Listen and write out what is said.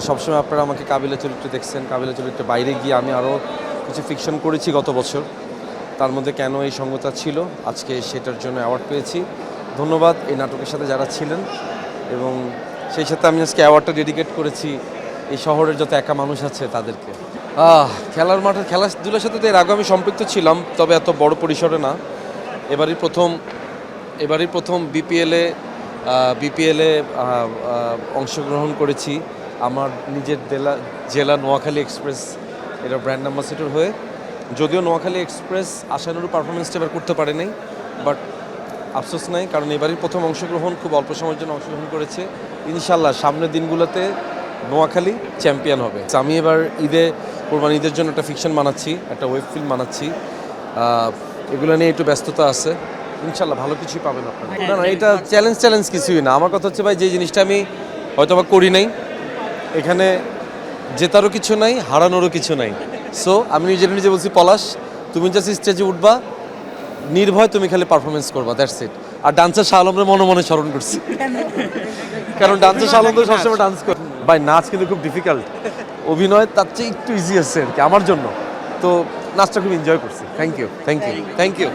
সবসময় আপনারা আমাকে কাবিলা চরিত্রে দেখছেন কাবিলা চরিত্রে বাইরে গিয়ে আমি আরও কিছু ফিকশন করেছি গত বছর। তার মধ্যে কেন এই সঙ্গতা ছিল? আজকে সেটার জন্য অ্যাওয়ার্ড পেয়েছি। ধন্যবাদ এই নাটকের সাথে যারা ছিলেন এবং সেই সাথে আমি আজকে অ্যাওয়ার্ডটা ডেডিকেট করেছি এই শহরের যত একা মানুষ আছে তাদেরকে। আহ, খেলার মাঠে খেলাধুলার সাথে তো এর আগে আমি সম্পৃক্ত ছিলাম তবে এত বড় পরিসরে না। এবারই প্রথম এবারই প্রথম বিপিএলে বিপিএলে অংশগ্রহণ করেছি। আমার নিজের জেলা জেলা নোয়াখালী এক্সপ্রেস এটা ব্র্যান্ড অ্যাম্বাসেডর হয়ে। যদিও নোয়াখালী এক্সপ্রেস আশানুরূপ পারফরমেন্সটা এবার করতে পারে নাই বাট আফসোস নাই, কারণ এবারই প্রথম অংশগ্রহণ, খুব অল্প সময়ের জন্য অংশগ্রহণ করেছে। ইনশাল্লাহ সামনের দিনগুলোতে নোয়াখালী চ্যাম্পিয়ন হবে। আমি এবার ঈদে, কোরবানি ঈদের জন্য একটা ফিকশন বানাচ্ছি, একটা ওয়েব ফিল্ম বানাচ্ছি। এগুলো নিয়ে একটু ব্যস্ততা আছে। ইনশাল্লাহ ভালো কিছুই পাবেন আপনারা। না না এটা চ্যালেঞ্জ চ্যালেঞ্জ কিছুই না। আমার কথা হচ্ছে ভাই যে জিনিসটা আমি হয়তো বা করি নাই এখানে জেতারও কিছু নাই হারানোরও কিছু নাই। সো আমি নিজের নিজে বলছি পলাশ তুমি জাস্ট স্টেজে উঠবা নির্ভয় তুমি খালি পারফরমেন্স করবা দ্যাটস ইট আর ডান্সার শাহ আলমরে মনে মনে স্মরণ করছি। কারণ ডান্সার শাহ আলম তো সবসময় ডান্স করে। ভাই নাচ কিন্তু খুব ডিফিকাল্ট অভিনয় তার চেয়ে একটু ইজি আছে আর কি আমার জন্য। তো নাচটা খুব এনজয় করছি। Thank you thank you thank you